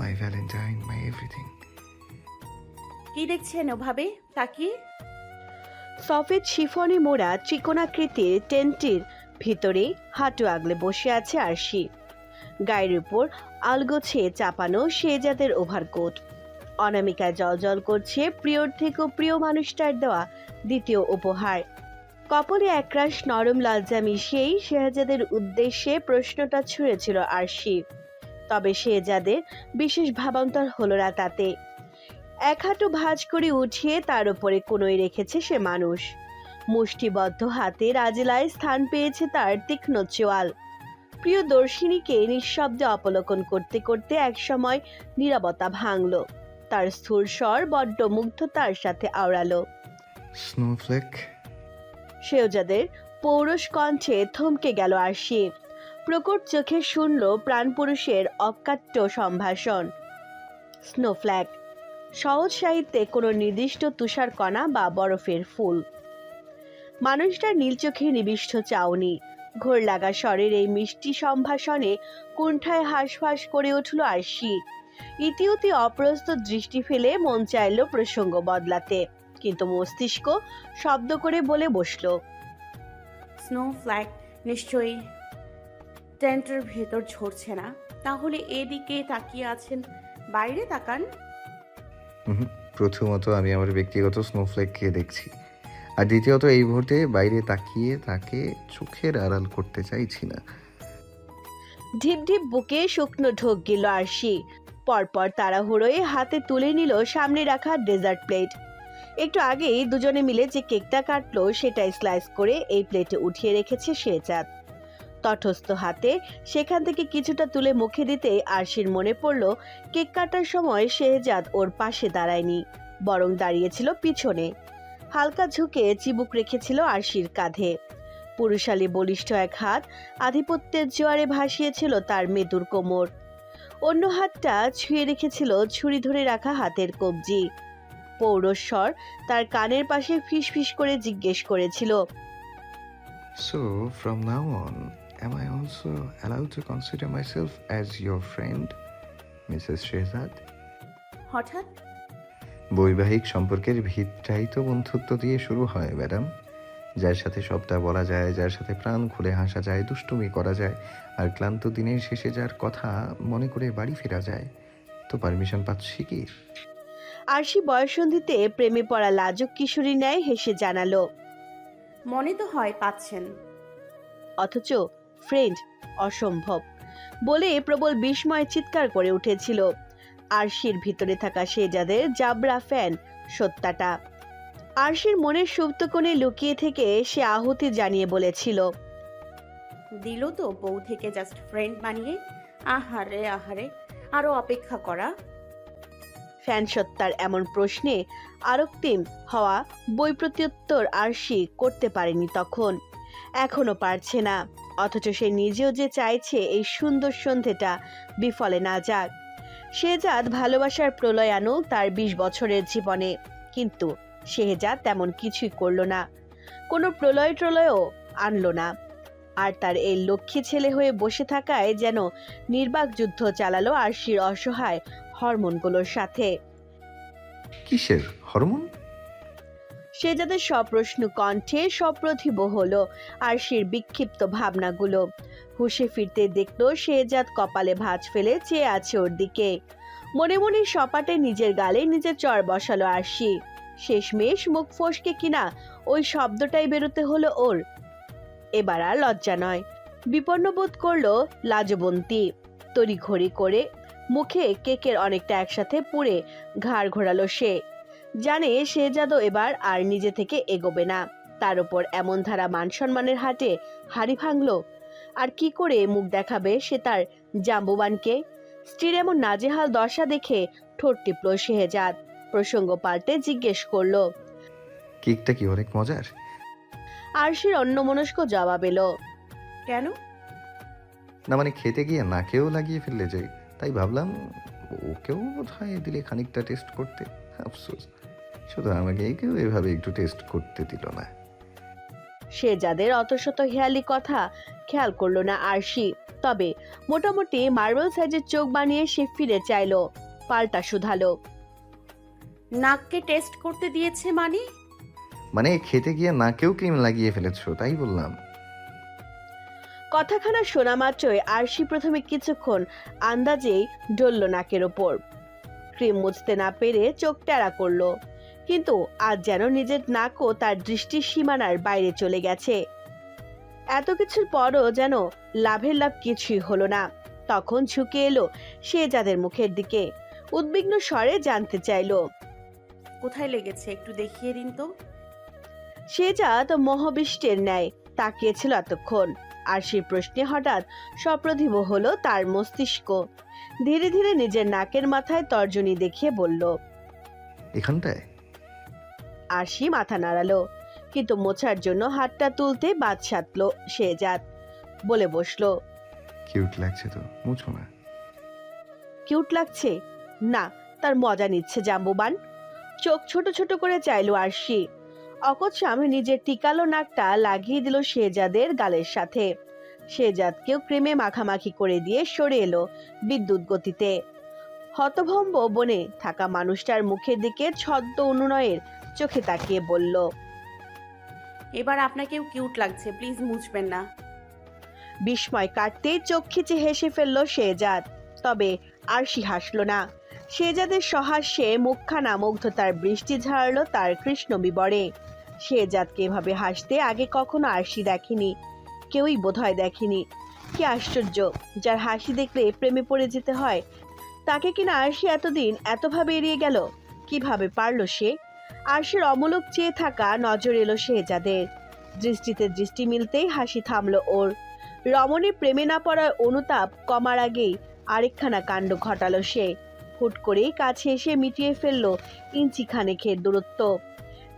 মাই Valentine মাই everything কি দেখছেন ওভাবে? তাকিয়ে? সফেদ শিফনে মোড়া ত্রিকোণাকৃতির টেন্টটির ভিতরে হাঁটু আগলে বসে আছে আরশি। গায়ের উপর আলগোছে চাপানো শেজাদের ওভারকোট। অনামিকায় জল করছে প্রিয়র থেকেও প্রিয় মানুষটার দেওয়া দ্বিতীয় উপহার। কপলে একরাশ নরম লালজা মিশিয়েই শেহজাদের উদ্দেশ্যে প্রশ্নটা ছুঁড়েছিল আরশি। তবে সে যাদের বিশেষ ভাবান্তর হলো না তাতে। এক হাঁটু ভাঁজ করে উঠিয়ে তার উপরে কোনোই রেখেছে সে মানুষ। মুষ্টিবদ্ধ হাতে রাজেলায় স্থান পেয়েছে তার তীক্ষ্ণ চোয়াল। প্রিয় দর্শিনীকে নিঃশব্দে অবলোকন করতে করতে একসময় নীরবতা ভাঙল। তার স্থূল স্বর বড্ড মুগ্ধতার সাথে আওড়ালো। স্নোফ্লেক সেওজাদের পৌরষ কণ্ঠে থমকে গেল আর আরশি প্রকট চোখে শুনল প্রাণপুরুষের অকাট্য সম্ভাষণ। স্নোফ্ল্যাগ সহজ সাহিত্যে কোনো নির্দিষ্ট তুষারকণা বা বরফের ফুল। মানুষটার নীল চোখে নিবিষ্ট চাউনি। ঘোর লাগা স্বরের এই মিষ্টি সম্ভাষণে কুণ্ঠায় হাঁসফাঁস করে উঠল আরশি। ইতিউতি অপ্রস্তুত দৃষ্টি ফেলে মন চাইল প্রসঙ্গ বদলাতে। কিন্তু মস্তিষ্ক শব্দ করে বলে বসল। স্নো ফ্ল্যাগ নিশ্চয়ই টেন্টের ভেতর ঝরছে না। তাহলে এদিকে তাকিয়ে আছেন বাইরে তাকান। হুম, প্রথমত আমি আমার ব্যক্তিগত স্নোফ্লেককে দেখছি। আর দ্বিতীয়ত এই মুহূর্তে বাইরে তাকিয়ে তাকে চোখের আড়াল করতে চাইছি না। ঢিপ ঢিপ বুকে শুকনো ঢোক গেল আরশি। পরপর তাড়াহুড়োয় হাতে তুলে নিল সামনে রাখা ডেজার্ট প্লেট। একটু আগেই দুজনে মিলে যে কেকটা কাটলো সেটাই স্লাইস করে এই প্লেটে উঠিয়ে রেখেছে শেজাদ তটস্থ হাতে সেখান থেকে কিছুটা তুলে মুখে দিতে আরশির মনে পড়ল, কেক কাটার সময় শেহজাদ ওর পাশে দাঁড়ায়নি, বরং দাঁড়িয়েছিল পিছনে। হালকা ঝুঁকে চিবুক রেখেছিল আরশির কাঁধে। পুরুষালী বলিষ্ঠ এক হাত আধিপত্যের জোয়ারে ভাসিয়েছিল তার মেদুর কোমর। অন্য হাতটা ছুঁয়ে রেখেছিল ছুরি ধরে রাখা হাতের কবজি। পৌরস্বর তার কানের পাশে ফিসফিস করে জিজ্ঞেস করেছিল am I also allowed to consider myself as your friend, Mrs Shehzad হঠাৎ? বৈবাহিক সম্পর্কের ভিতটাই তো বন্ধুত্ব দিয়ে শুরু হয় ম্যাডাম। যার সাথে সবটা বলা যায় যার সাথে প্রাণ খুলে হাসা যায় দুষ্টুমি করা যায় আর ক্লান্ত দিনের শেষে যার কথা মনে করে বাড়ি ফেরা যায় তো পারমিশন পাচ্ছি কি? আরশি বয়সন্ধিতে প্রেমে পড়া লাজুক কিশোরী ন্যায় হেসে জানালো মনে তো হয় পাচ্ছেন। অথচ ফ্রেন্ড অসম্ভব। বলে প্রবল বিস্ময় চিৎকার করে উঠেছিল। আরশির ভিতরে থাকা সেজাদের জাবরা ফ্যান সত্যাটা আরশির মনের সুপ্ত কোণে লুকিয়ে থেকে সে আহুতি জানিয়ে বলেছিল দিল তো বউ থেকে জাস্ট ফ্রেন্ড বানিয়ে। আহারে আহারে আরও অপেক্ষা করা। ফ্যান সত্তার এমন প্রশ্নে আরক্তিম হওয়া বই প্রত্যুত্তর আরশি করতে পারেনি তখন। এখনও পারছে না। অথচ সে নিজেও যে চাইছে এই সুন্দর সন্ধেটা বিফলে না যাক। শেহজাদ ভালোবাসার প্রলয় আনুক তার বিশ বছরের জীবনে। কিন্তু শেহজাদ তেমন কিছুই করল না। কোনো প্রলয় ট্রলয়ও আনলো না। আর তার এই লক্ষ্মী ছেলে হয়ে বসে থাকায় যেন নির্বাক যুদ্ধ চালালো আরশির অসহায় হরমোনগুলোর সাথে। কিসের হরমোন? সে যাদের সপ্রশ্ন কণ্ঠে সপ্রতিভ হলো আরশির বিক্ষিপ্ত ভাবনাগুলো। হুশে ফিরতে দেখল শেজাদ কপালে ভাঁজ ফেলে চেয়ে আছে ওর দিকে। মনে মনে সপাটে নিজের গালে নিজের চর বসালো আরশি শেষমেশ মুখ ফসকে কিনা ওই শব্দটাই বেরোতে হলো ওর। এবার আর লজ্জা নয়। বিপন্ন বোধ করল, লাজবন্তী। তড়িঘড়ি করে মুখে কেকের অনেকটা একসাথে পুড়ে ঘাড় ঘোরালো সে। জানে সে যাদব এবার আর নিজে থেকে এগোবে না। তার উপর এমন ধারা মান সম্মানের হাটে হাড়ি ভাঙলো। আর কি করে মুখ দেখাবে সে তার জাম্বুবানকে? স্ত্রীর এমন নাজেহাল দশা দেখে ঠোঁট টিপল শেহজাদ। প্রসঙ্গ পাল্টে জিজ্ঞেস করল কেকটা কি অনেক মজার? আরশির অন্যমনস্ক জবাব এলো কেন? না মানে খেতে গিয়ে নাকেও লাগিয়ে ফেললে যাই তাই ভাবলাম ওকেও বোধ হয় দিলে খানিকটা টেস্ট করতে। আফসোস। শুধু আমাকে কেউ এভাবে একটু টেস্ট করতে দিল না। সে যাদের অতশত হেয়ালি কথা খেয়াল করল না আরশি। তবে মোটামুটি মার্বেল সাইজের চোখ বানিয়ে সে ফিরে চাইলো পাল্টা শুধালো। নাককে টেস্ট করতে দিয়েছে মানে? মানে খেতে গিয়ে নাকেও ক্রিম লাগিয়ে ফেলেছো তাই বললাম। কথাখানা শোনা মাত্রই আরশি প্রথমে কিছুক্ষণ আন্দাজেই ডলল নাকের ওপর। ক্রিম মুছতে না পেরে চোখ টেরা করল। কিন্তু আজ যেন নিজের নাকও তার দৃষ্টির সীমানার বাইরে চলে গেছে। এত কিছুর পরও যেন লাভের লাভ কিছুই হলো না। তখন ঝুঁকে এলো সে যাদের মুখের দিকে। উদ্বিগ্ন স্বরে জানতে চাইলো কোথায় লেগেছে একটু দেখিয়ে দিন তো। সে জাত মহাবিষ্টের ন্যায় তাকিয়েছিল এতক্ষণ। আর সেই প্রশ্নে হঠাৎ সপ্রতিভ হলো তার মস্তিষ্ক। ধীরে ধীরে নিজের নাকের মাথায় তর্জনী দেখিয়ে বলল এখানটায়? আরশি মাথা নাড়ালো। কিন্তু মোছার জন্য হাতটা তুলতে বাদ সাধলো সে জাত বলে বসল কিউট লাগছে তো মুছো না? কিউট লাগছে? না তার মজা নিচ্ছে জাম্বুবান। চোখ ছোট ছোট করে চাইলো আরশি। অকত স্বামী নিজের টিকালো নাকটা লাগিয়ে দিল শেজাদের গালের সাথে। শেজাদকেও ক্রিমে মাখামাখি করে দিয়ে সরে এলো বিদ্যুৎ গতিতে। হতভম্ব বনে থাকা মানুষটার মুখের দিকে ছদ্ম অনুনয়ের চোখে তাকিয়ে বলল এবার আপনাকেও কিউট লাগছে প্লিজ মুছবেন না। বিস্ময় কাটতেই চোখ খিচে হেসে ফেলল শেজাদ তবে আর আরশি হাসল না। শেজাদের সহাস্যে মুখখানা মুগ্ধতার বৃষ্টি ঝাড়ল তার কৃষ্ণ বিবরে। শেজাদকে এভাবে হাসতে আগে কখনো আরশি দেখেনি কেউই বোধহয় দেখেনি। কি আশ্চর্য যার হাসি দেখলে প্রেমে পড়ে যেতে হয় তাকে কিনা আরশি এতদিন এতভাবে এড়িয়ে গেল, কীভাবে পারল সে? আরশির অমলক চেয়ে থাকা নজর এলো শেজাদের দৃষ্টিতে দৃষ্টি মিলতেই হাসি থামল ওর। রমণীর প্রেমে না পড়ার অনুতাপ কমার আগেই আরেকখানা কাণ্ড ঘটালো সে। হুট করেই কাছে এসে মিটিয়ে ফেলল ইঞ্চি খানেকের দূরত্ব।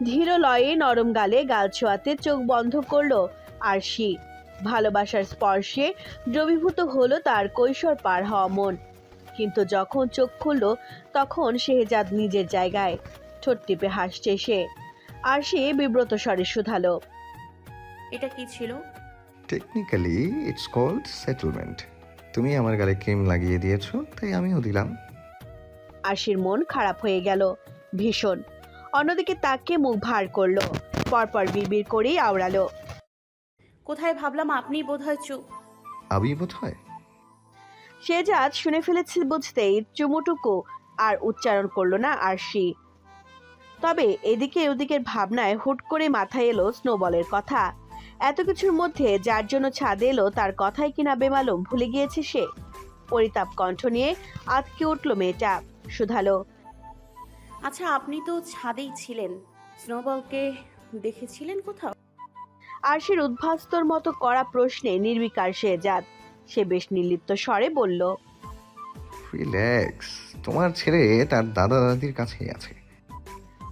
ধীর লয়ে নরম গালে গাল ছোঁয়াতে চোখ বন্ধ করল আরশি। ভালোবাসার স্পর্শে দ্রবীভূত হলো তার কৈশোর পার হওয়া মন। কিন্তু যখন চোখ খুলল তখন শেহজাদ নিজের জায়গায়। ঠোঁট টিপে হাসছে সে। আর সে বিব্রত স্বরে শুধালো। এটা কি ছিল? টেকনিক্যালি ইটস কল্ড সেটেলমেন্ট তুমি আমার গালে ক্রিম লাগিয়ে দিয়েছ তাই আমিও দিলাম। আশির মন খারাপ হয়ে গেল ভীষণ। অন্যদিকে তাকে মুখ ভার করল পরপর বিড়বিড় করেই আওড়ালো। কোথায় ভাবলাম আপনি বোধহয় চুপ। আবি বোধ হয় সে জাত শুনে ফেলেছে বুঝতেই চুমুটুকু আর উচ্চারণ করল না আরশি। তবে এদিকে ওদিকের ভাবনায় হুট করে মাথায় এলো স্নোবলের কথা। এত কিছুর মধ্যে যার জন্য ছাদে এলো তার কথাই কিনা বেমালুম ভুলে গিয়েছে সে। পরিতাপ কণ্ঠ নিয়ে আতকে উঠল মেয়েটা। শুধালো আচ্ছা আপনি তো ছাদেই ছিলেন। স্নোবলকে দেখেছিলেন কোথাও? আরশির উদ্ভাস্তর মতো করা প্রশ্নে নির্বিকার সে জাত সে বেশ নির্লিপ্ত স্বরে বলল রিল্যাক্স তোমার ছেলে তার দাদা দাদির কাছেই আছে।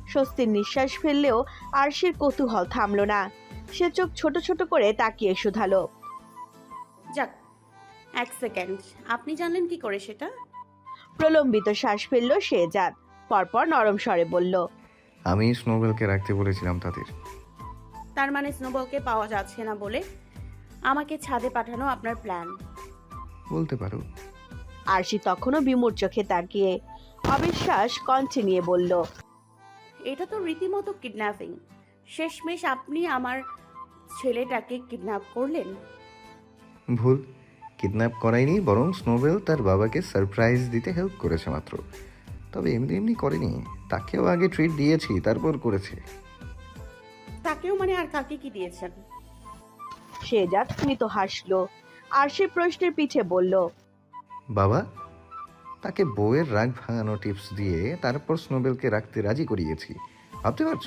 স্বস্তির নিঃশ্বাস ফেললেও আরশির কৌতূহল থামলো না। সে চোখ ছোট ছোট করে তাকিয়ে শুধালো। যাক এক সেকেন্ড আপনি জানলেন কি করে সেটা? প্রলম্বিত শ্বাস ফেলল সে জাত পরপর নরম স্বরে বলল আমি স্নোবেলকে রাখতে বলেছিলাম তাদের। তার মানে স্নোবলকে পাওয়া যাচ্ছে না বলে আমাকে ছাদে পাঠানো আপনার প্ল্যান। বলতে পারো। আরশি তখনও বিমূর চোখে তাকিয়ে অবিশ্বাস কণ্ঠে নিয়ে বলল এটা তো রীতিমতো কিডন্যাপিং শেষমেশ আপনি আমার ছেলেটাকে কিডন্যাপ করলেন? ভুল। কিডন্যাপ করায়নি বরং স্নোবেল তার বাবাকে সারপ্রাইজ দিতে হেল্প করেছে মাত্র। তবে এমনি এমনি করেনি। তাকেও আগে ট্রিট দিয়েছি তারপর করেছে। তাকেও মানে আর কাকে কি দিয়েছেন? সে জাত স্মিত হাসলো আরশি প্রশ্নের পিছে বলল বাবা তাকে বউয়ের রাগ ভাঙানো টিপস দিয়ে তারপর স্নোবেলকে রাখতে রাজি করিয়েছি। ভাবতে পারছ?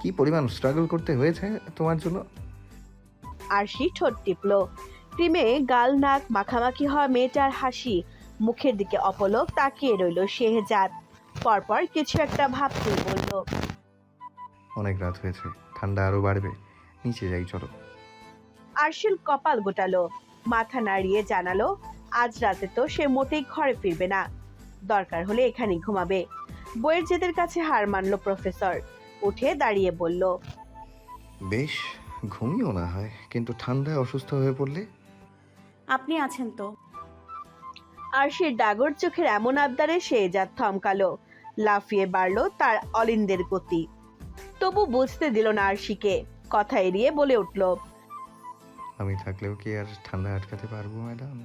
কি পরিমাণ স্ট্রাগল করতে হয়েছে তোমার জন্য? আরশি ঠোঁট টিপল। ক্রিমে গাল নাক মাখামাখি হওয়া মেয়েটার হাসি মুখের দিকে অপলক তাকিয়ে রইল শেহজাদ। পরপর কিছু একটা ভাবতে বলল অনেক রাত হয়েছে ঠান্ডা আরও বাড়বে নিচে যাই চলো। আরশিল কপাল গোটালো। মাথা নাড়িয়ে জানালো আজ রাতে তো সে মোটেই ঘরে ফিরবে না। দরকার হলে এখানেই ঘুমাবে। বইয়ের জেদের কাছে হার মানলো প্রফেসর। উঠে দাঁড়িয়ে বলল বেশ ঘুমিও না হয় কিন্তু ঠান্ডায় অসুস্থ হয়ে পড়লে? আপনি আছেন তো। আরশির ডাগর চোখের এমন আবদারে শেহজাদ থমকালো লাফিয়ে বাড়লো তার অলিন্দের গতি। তবু বুঝতে দিল না আরশিকে কথা এড়িয়ে বলে উঠল আমি থাকলেও কি আর ঠান্ডা আটকাতে পারব ম্যাডাম?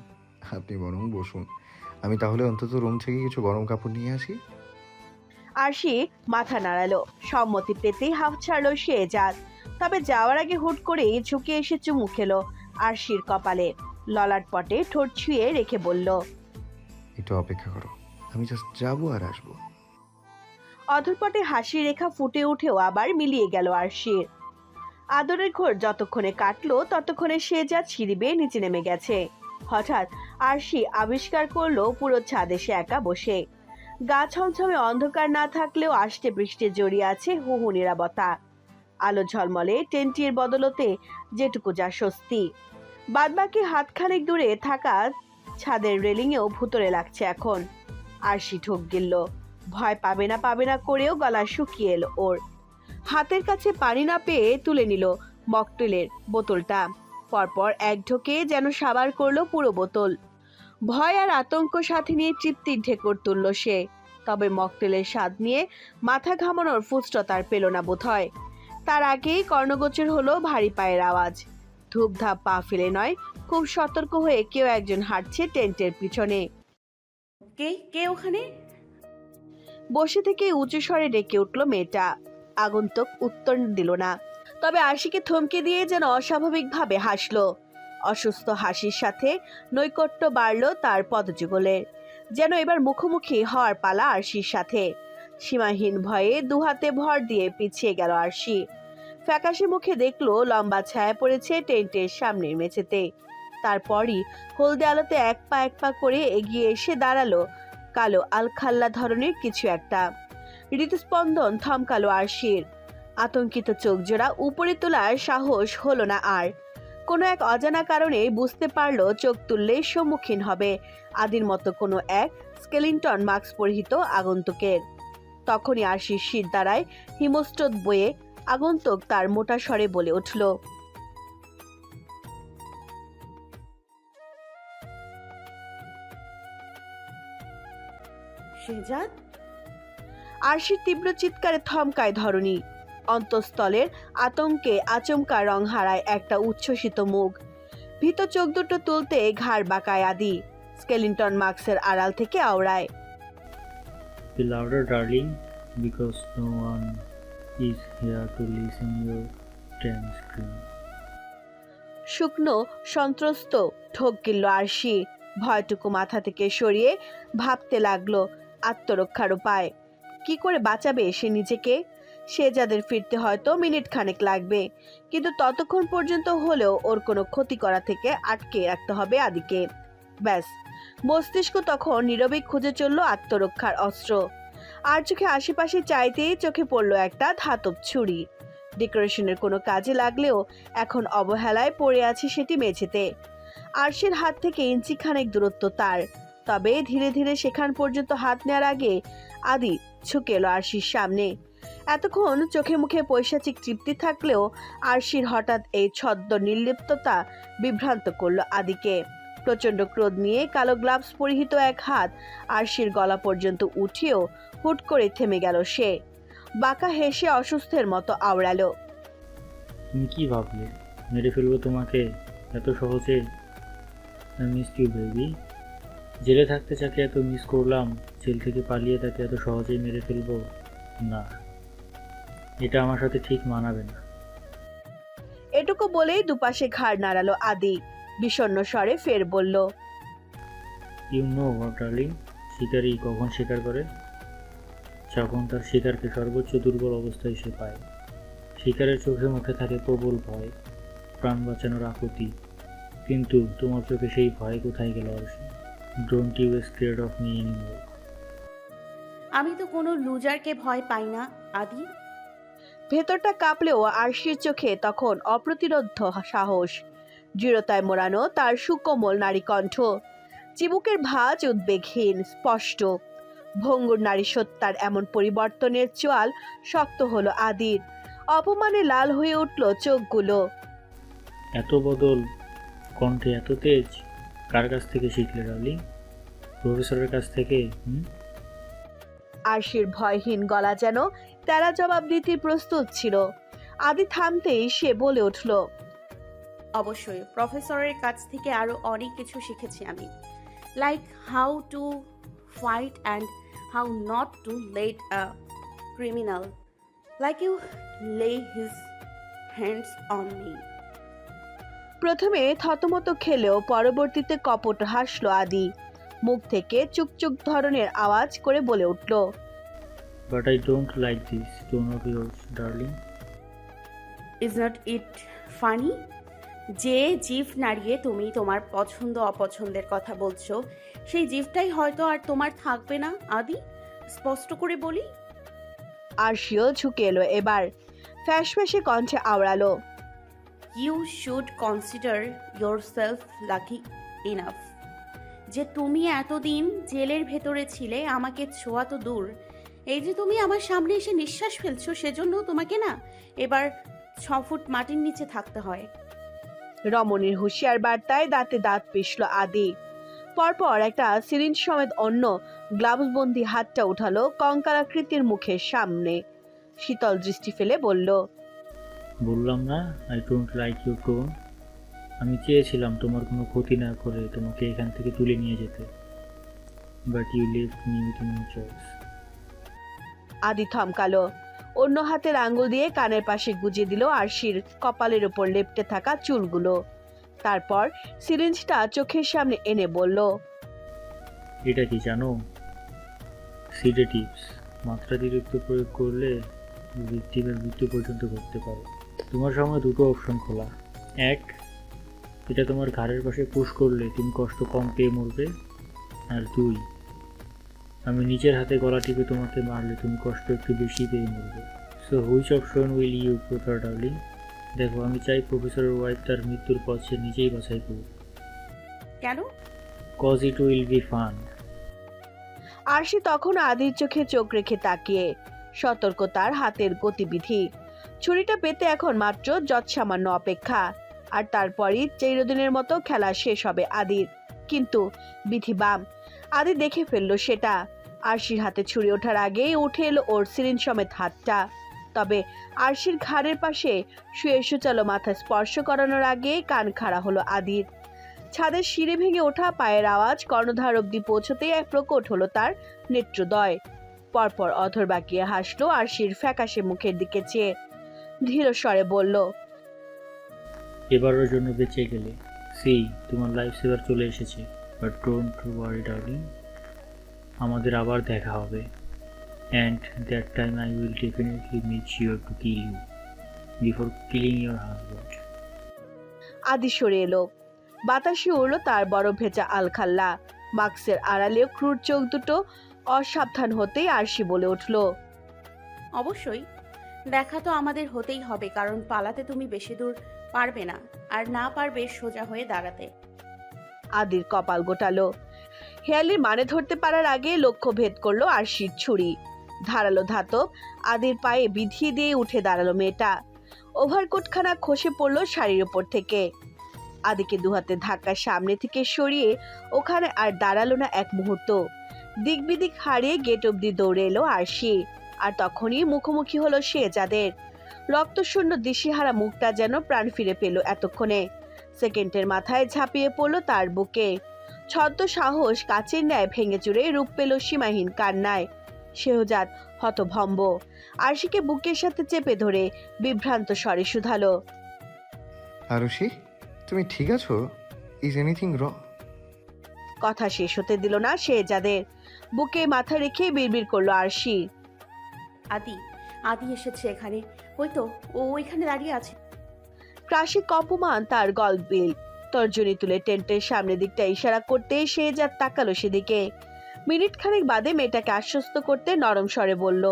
আপনি বরং বসুন। আমি তাহলে অন্তত রুম থেকে কিছু গরম কাপড় নিয়ে আসি? আরশি মাথা নাড়ালো। সম্মতি পেতেই হাফ ছাড়লো শেহজাদ তবে যাওয়ার আগে হুট করেই ঝুঁকে এসে চুমু খেলো আরশির কপালে ললাট পটে ঠোঁট ছুঁয়ে রেখে বলল একটু অপেক্ষা করো। আমি জাস্ট যাব আর আসব। অধরপটে হাসি রেখা ফুটে উঠেও আবার মিলিয়ে গেল আরশির। আদরের ঘোর যতক্ষণে কাটলো, ততক্ষণে সে যা ছিঁড়ি বেয়ে নিচে নেমে গেছে। হঠাৎ আরশি আবিষ্কার করল পুরো ছাদে সে একা বসে। গা ছমছমে অন্ধকার না থাকলেও আষ্টে পৃষ্ঠে জড়িয়ে আছে হুহু নিরাপত্তা। আলো ঝলমলে টেন্টির বদলতে যেটুকু যা স্বস্তি। বাদবাকি হাতখানেক দূরে থাকা ছাদের রেলিংয়েও ভুতরে লাগছে এখন। আরশি ঠোক গিলল। ভয় পাবে না পাবে না করেও গলা শুকিয়ে এলো ওর। হাতের কাছে পানি না পেয়ে তুলে নিল মকটেলের বোতলটা। পরপর এক ঢোকে যেন সাবার করল পুরো বোতল। ভয় আর আতঙ্ক সাথে নিয়ে তৃপ্তির ঢেকর তুলল সে। তবে মকটেলের স্বাদ নিয়ে মাথা ঘামানোর ফুসটা পেল না বোধহয়। তার আগেই কর্ণগোচর হলো ভারী পায়ের আওয়াজ। ধূপধাপ পা ফেলে নয় খুব সতর্ক হয়ে কেউ একজন হাঁটছে টেন্টের পিছনে। কে কে ওখানে? বসে থেকে উঁচু স্বরে ডেকে উঠল মেয়েটা। আগন্তুক উত্তর দিল না। তবে আশিকে থমকে দিয়ে যেন অস্বাভাবিকভাবে হাসলো। অসুস্থ হাসির সাথে নৈকট্য বাড়ল তার পদযুগলের যেন এবার মুখোমুখি হওয়ার পালা আরশির সাথে। সীমাহীন ভয়ে দুহাতে ভর দিয়ে পিছিয়ে গেল আরশি। ফ্যাকাশে মুখে দেখল লম্বা ছায়া পড়েছে টেন্টের সামনের মেঝেতে। তারপরই হলদে আলোতে এক পা এক পা করে এগিয়ে এসে দাঁড়াল কালো আলখাল্লা ধরনের কিছু একটা। হৃদস্পন্দন থমকালো আরশির। আতঙ্কিত চোখ জোড়া উপরে তোলার সাহস হলো না আর। কোনো এক অজানা কারণে বুঝতে পারল চোখ তুললে সম্মুখীন হবে। আদির মতো কোনো এক স্কেলিংটন মাস্ক পরিহিত আগন্তুকের। তখনই আরশির শীত দ্বারায় হিমস্রোত বয়ে আগন্তুক তার মোটা স্বরে বলে উঠল শেহজাদ আরশির তীব্র চিৎকারে থমকায় ধরণী। অন্তঃস্থলের আতঙ্কে আচমকা রং হারায় একটা উচ্ছ্বসিত মুখ। ভীত চোখ দুটো তুলতে ঘাড় বাঁকায় আদি। স্কেলিংটন মার্কসের আড়াল থেকে আওড়ায়। Be louder, darling, because no one is here to listen your damn scream. শুকনো সন্ত্রস্ত ঠোক গিলল আরশি। ভয়টুকু মাথা থেকে সরিয়ে ভাবতে লাগল আত্মরক্ষার উপায়। কি করে বাঁচাবে সে নিজেকে? সে যাদের ফিরতে হয়তো মিনিট খানেক লাগবে, কিন্তু ততক্ষণ পর্যন্ত হলেও ওর কোনো ক্ষতি করা থেকে আটকে রাখতে হবে আদিকে। ব্যাস, মস্তিষ্ক তখন নীরবে খুঁজে চলল আত্মরক্ষার অস্ত্র। আর চোখে আশেপাশে চাইতেই চোখে পড়ল একটা ধাতব ছুরি। ডেকোরেশনের কোনো কাজে লাগলেও এখন অবহেলায় পড়ে আছে সেটি মেঝেতে। আরশের হাত থেকে ইঞ্চি খানেক দূরত্ব তার। তবে ধীরে ধীরে সেখান পর্যন্ত হাত নেওয়ার আগে আদি ঝুঁকে এলো আরশির সামনে। এতক্ষণ চোখে মুখে পৈশাচিক তৃপ্তি থাকলেও আরশির হঠাৎ এই ছদ্ম নির্লিপ্ততা বিভ্রান্ত করল আদিকে। প্রচণ্ড ক্রোধ নিয়ে কালো গ্লাভস পরিহিত এক হাত আরশির গলা পর্যন্ত উঠিয়েও হুট করে থেমে গেল সে। বাঁকা হেসে অসুস্থের মতো আওড়ালো। তুমি কি ভাবলে? মেরে ফেলব তোমাকে এত সহজে? মিস ইউ বেবি জেলে থাকতে যাকে এত মিস করলাম জেল থেকে পালিয়ে তাকে এত সহজেই মেরে ফেলব? না। এটা আমার সাথে ঠিক মানাবে না। এটুকু বলেই দুপাশে ঘাড় নাড়ালো আদি। বিষণ্ণ স্বরে ফের বলল ইউ নো ডার্লিং শিকারি কখন শিকার করে? যখন তার শিকারকে সর্বোচ্চ দুর্বল অবস্থায় সে পায়। শিকারের চোখে মুখে থাকে প্রবল ভয় প্রাণ বাঁচানোর আকুতি। কিন্তু তোমার চোখে সেই ভয় কোথায় গেল Arshi don't you scared of me anymore আমি তো কোনো লুজারকে ভয় পাই না আদি। ভেতরটা কাঁপলেও আরশির চোখে তখন অপ্রতিরোধ সাহস। দৃঢ়তায় মোড়ানো তার সুকোমল নারী কণ্ঠ। চিবুকের ভাঁজ উদ্বেগহীন স্পষ্ট। ভঙ্গুর নারী সত্তার এমন পরিবর্তনের চোয়াল শক্ত হলো আদির। অপমানে লাল হয়ে উঠল চোখগুলো। এত বদল কণ্ঠে এত তেজ কার কাছ থেকে শিখলে ডার্লিং? প্রফেসরের কাছ থেকে হুম? আরশির ভয়হীন গলা যেন তারা জবাব দিতে প্রস্তুত ছিল। আদি থামতেই সে বলে উঠল অবশ্যই প্রফেসরের কাছ থেকে আরও অনেক কিছু শিখেছি আমি। Like how to fight and how not to let a criminal like you lay his hands on me প্রথমে থতমত খেলেও পরবর্তীতে কপট হাসলো আদি। মুখ থেকে চুকচুক ধরনের আওয়াজ করে বলে উঠল but I don't like this tone of yours darling is not it funny যে জিভ নাড়িয়ে তুমি তোমার পছন্দ অপছন্দের কথা বলছো সেই জিভটাই হয়তো আর তোমার থাকবে না আদি? স্পষ্ট করে বলি? আর আরশিও ঝুঁকে এলো এবার ফ্যাসফ্যাসে কণ্ঠে আওড়ালো you should consider yourself lucky enough যে তুমি এতদিন জেলের ভেতরে ছিলে আমাকে ছোঁয়া তো দূর। এই যে তুমি আমার সামনে এসে নিঃশ্বাস ফেলছো সেজন্য তোমাকে না এবার ছ ফুট মাটির নিচে থাকতে হয়। রমণীর হুঁশিয়ার বার্তায় দাঁতে দাঁত পিষল আদি। পরপর একটা সিরিঞ্জ সমেত অন্য গ্লাভসবন্দি হাতটা উঠালো কঙ্কালাকৃতির মুখের সামনে। শীতল দৃষ্টি ফেলে বলল বললাম না I don't like your tone আমি চেয়েছিলাম তোমার কোনো ক্ষতি না করে তোমাকে এখান থেকে তুলে নিয়ে যেতে। But you leave me with no choice Adi থমকালো। অন্য হাতের আঙ্গুল দিয়ে কানের পাশে গুজে দিল আরশির কপালের উপর লেপটে থাকা চুলগুলো। তারপর সিরিঞ্জটা চোখের সামনে এনে বলল এটা কি জানো? সিডেটিভস মাত্রাতিরিক্ত প্রয়োগ করলে ভিক্টিমের মৃত্যু পর্যন্ত ঘটতে পারে। তোমার সামনে দুটো অপশন খোলা। এক এটা তোমার ঘাড়ের পাশে পুশ করলে তুমি কষ্ট কম পেয়ে মরবে। আর দুই আমি নিজের হাতে গলা টিপে তোমাকে মারলে তুমি কষ্ট একটু বেশি পেয়ে মরবে। So which option will you prefer darling দেখো আমি চাই প্রফেসরের ওয়াইফ তার মৃত্যুর পথ সে নিজেই বাছাই করুক। কেন? Cause it will be fun Arshi তখন আদির চোখে চোখ রেখে তাকিয়ে সতর্কতার হাতের গতিবিধি। ছুরিটা পেতে এখন মাত্র যৎসামান্য অপেক্ষা। আর তারপরই চিরদিনের মতো খেলা শেষ হবে আদির। কিন্তু, বিধি বাম, আদি দেখে ফেলল সেটা। আরশির হাতে ছুরি ওঠার আগেই উঠে এলো ওর সিরিন সমেত হাতটা। তবে আরশির ঘাড়ের পাশে শুয়ে সুচালো মাথা স্পর্শ করানোর আগে কান খাড়া হলো আদির। ছাদের সিঁড়ি ভেঙে ওঠা পায়ের আওয়াজ কর্ণধার অব্দি পৌঁছতেই এক প্রকট হলো তার নেত্রদয় পরপর অধর বাকিয়ে হাসলো আরশির ফ্যাকাশে মুখের দিকে চেয়ে। ধীর স্বরে বলল এবারের জন্য বেঁচে গেলে সি তোমার লাইফ সেভার চলে এসেছে। বাট ডোন্ট ওয়ারি ডার্লিং আমাদের আবার দেখা হবে। And that time I will definitely make sure to kill you before killing your husband Adi সরে এলো। বাতাসে উড়লো তার বড় ভেজা আলখাল্লা। বাক্সের আড়ালেও ক্রুর চোখ দুটো অসাবধান হতেই আরশি বলে উঠল অবশ্যই দেখা তো আমাদের হতেই হবে কারণ পালাতে তুমি বেশি দূর পারবে না, আর না পারবে সোজা হয়ে দাঁড়াতে। আদির কপাল গোটালো। হেয়ালির মানে ধরতে পারার আগে লক্ষ্য ভেদ করল আরশির ছুরি। ধারালো ধাতব, আদির পায়ে বিধিয়ে দিয়ে উঠে দাঁড়াল মেয়েটা। ওভারকোটখানা খসে পড়ল শাড়ির ওপর থেকে। আদিকে দুহাতে ধাক্কা সামনে থেকে সরিয়ে ওখানে আর দাঁড়াল না এক মুহূর্ত। দিক বিদিক হারিয়ে গেট অব্দি দৌড়ে এলো আরশি। আর তখনই মুখোমুখি হলো সে যাদের। রক্তশূন্য দিশিহারা মুখটা যেন প্রাণ ফিরে পেল এতক্ষণে। সেকেন্ডের মাথায় ঝাঁপিয়ে পড়ল তার বুকে। ছদ্ম সাহস কাচের ন্যায় ভেঙে চুরে রূপ পেল সীমাহীন কান্নায়। সেহজাত হতভম্ব। আরশিকে বুকের সাথে চেপে ধরে বিভ্রান্ত স্বরে শুধালো। আরুষি তুমি ঠিক আছো? ইজ এনিথিং র কথা শেষ হতে দিল না সে যাদের বুকে মাথা রেখে বিড়বিড় করল আরশি। আদি আদি এসেছে এখানে। ওই তো ও ওইখানে দাঁড়িয়ে আছে। ক্রাশি কপমান তার গলবিল তর্জনী তুলে টেন্টের সামনের দিকটা ইশারা করতে সে যা তাকালো সেদিকে। মিনিট খানেক বাদে মেয়েটাকে আশ্বস্ত করতে নরম স্বরে বলল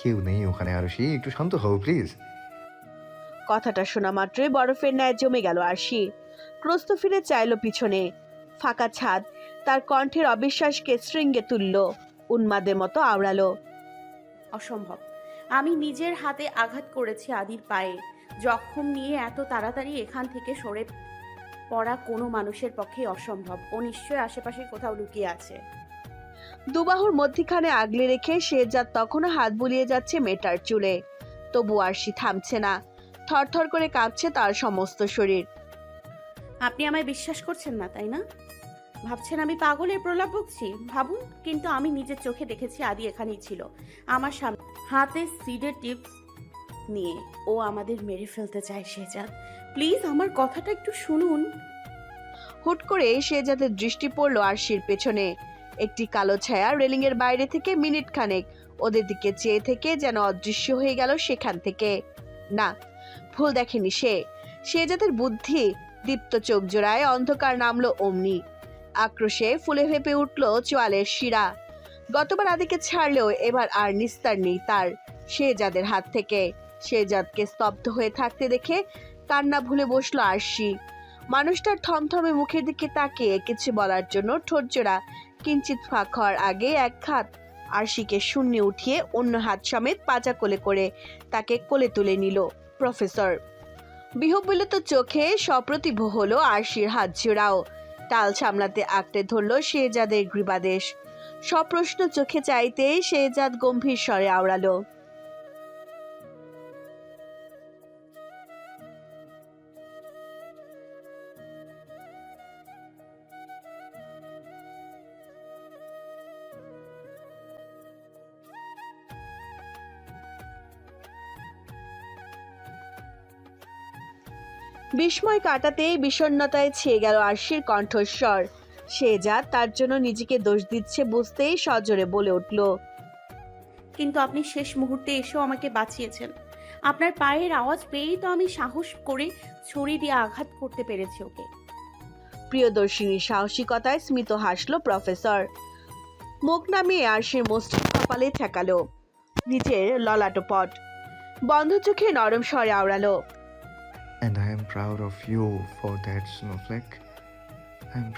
কেউ নেই ওখানে আরুষি একটু শান্ত হও প্লিজ কথাটা শোনা মাত্রই বরফের ন্যায় জমে গেল আরশি। ক্রস্ত ফিরে চাইলো পিছনে। ফাঁকা ছাদ তার কণ্ঠের অবিশ্বাসকে শৃঙ্গে তুলল উন্মাদের মতো আওড়ালো। অসম্ভব। আমি নিজের হাতে আঘাত করেছি আদির পায়ে। জখম নিয়ে এত তাড়াতাড়ি এখান থেকে সরে পড়া কোনো মানুষের পক্ষে অসম্ভব। ও নিশ্চয় আশেপাশে কোথাও লুকিয়ে আছে। দুবাহুর মধ্যিখানে আগলে রেখে শেহজাদ তখনও হাত বুলিয়ে যাচ্ছে মেয়েটার চুলে। তবু আরশি থামছে না। থরথর করে কাঁপছে তার সমস্ত শরীর। আপনি আমায় বিশ্বাস করছেন না তাই না? ভাবছেন আমি পাগলের প্রলাপ বকছি? ভাবুন, কিন্তু আমি নিজের চোখে দেখেছি আদি এখানেই ছিল, আমার সামনে হাতে সিডের টিপস নিয়ে ও আমাদের মেরে ফেলতে চায় শেজাদ প্লিজ, আমার কথাটা একটু শুনুন। হুট করে শেহজাদের দৃষ্টি পড়ল আরশির পেছনে। একটি কালো ছায়া রেলিং এর বাইরে থেকে মিনিট খানেক ওদের দিকে চেয়ে থেকে যেন অদৃশ্য হয়ে গেল সেখান থেকে। না, ভুল দেখেনি সে। সে যাদের বুদ্ধি দীপ্ত চোখ জোড়ায় অন্ধকার নামলো অমনি। আক্রোশে ফুলে ফেপে উঠল চোয়ালের শিরা। গতবার আদিকে ছাড়লেও এবার আর নিস্তার নেই তার। শেহজাদের হাত থেকে শেহজাদকে স্তব্ধ হয়ে থাকতে দেখে কান্না ভুলে বসল আরশি। মানুষটার থমথমে মুখের দিকে তাকিয়ে কিছু বলার জন্য ঠোঁটজোড়া কিঞ্চিত ফাঁক হওয়ার আগে এক হাত আরশিকে শূন্যে উঠিয়ে অন্য হাত সমেত পাজা কোলে করে তাকে কোলে তুলে নিল প্রফেসর। বিহবিলত চোখে সপ্রতিভ হলো আরশির হাত জোড়াও। টাল সামলাতে আঁকড়ে ধরল শেহজাদের গ্রীবাদেশ সপ্রশ্ন চোখে চাইতেই শেহজাদ গম্ভীর স্বরে আওড়ালো। বিস্ময় কাটাতেই বিষণ্ণতায় ছেয়ে গেল আরশির কণ্ঠস্বর। সে যা তার জন্য নিজেকে দোষ দিচ্ছে বুঝতেই সজোরে বলে উঠল কিন্তু আপনি শেষ মুহূর্তে এসেও আমাকে বাঁচিয়েছেন। আপনার পায়ের আওয়াজ পেয়েই তো আমি সাহস করে ছড়ি দিয়ে আঘাত করতে পেরেছি ওকে। প্রিয়দর্শিনীর সাহসিকতায় স্মিত হাসলো প্রফেসর। মুখ নামিয়ে আরশির মস্তিষ্ক কপালে ঠেকালো নিজের ললাটপট। বন্ধ চোখে নরম স্বরে আওড়ালো proud of you for that snowflake. I am